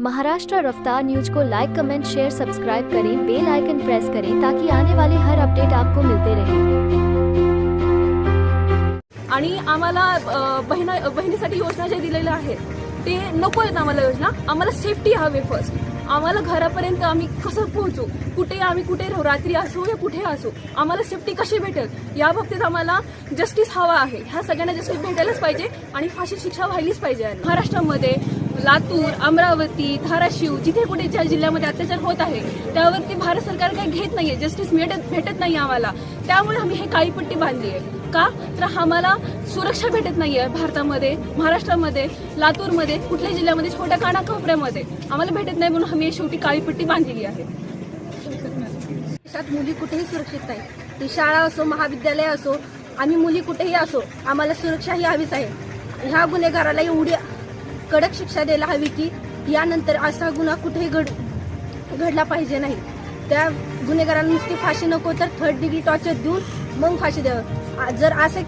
Maharashtra Raftaar news को like comment share subscribe करें bell icon press करें ताकि आने वाले हर अपडेट आपको मिलते रहे। आणि आम्हाला बहिणा बहिणीसाठी योजना ज्या दिलेल्या आहेत ते नको आहेत आम्हाला योजना. आम्हाला सेफ्टी हवे फर्स्ट आम्हाला घरापर्यंत आम्ही कसं पोहोचू? कुठे आम्ही कुठे राहू? रात्री असू या कुठे असू? आम्हाला सेफ्टी कशी भेटेल? या बाबतीत आम्हाला जस्टिस हवा आहे. ह्या सगळ्यांना जस्टिस भेटायलाच पाहिजे आणि फाशी शिक्षा व्हायलीच पाहिजे महाराष्ट्रामध्ये लातूर अमरावती धाराशिव जिथे कुठे ज्या जिल्ह्यामध्ये अत्याचार होत आहे त्यावरती भारत सरकार काही घेत नाहीये जस्टिस भेटत भेटत नाही आम्हाला. त्यामुळे आम्ही हे काळी पट्टी बांधली आहे. का? तर आम्हाला सुरक्षा भेटत नाहीये भारतामध्ये महाराष्ट्रामध्ये लातूरमध्ये कुठल्या जिल्ह्यामध्ये छोट्या कानाकोपऱ्यामध्ये. आम्हाला भेटत नाही म्हणून आम्ही शेवटी काळी पट्टी बांधलेली आहे. देशात मुली कुठेही सुरक्षित नाही ती शाळा असो महाविद्यालय असो आम्ही मुली कुठेही असो आम्हाला सुरक्षा ही हवीच आहे. ह्या गुन्हेगाराला एवढी कडक शिक्षा द्यायला हवी की यानंतर असा गुन्हा कुठेही घड घडला पाहिजे नाही. त्या गुन्हेगारांना नुसती फाशी नको तर थर्ड डिग्री टॉर्चर देऊन मग फाशी द्यावं. जर असं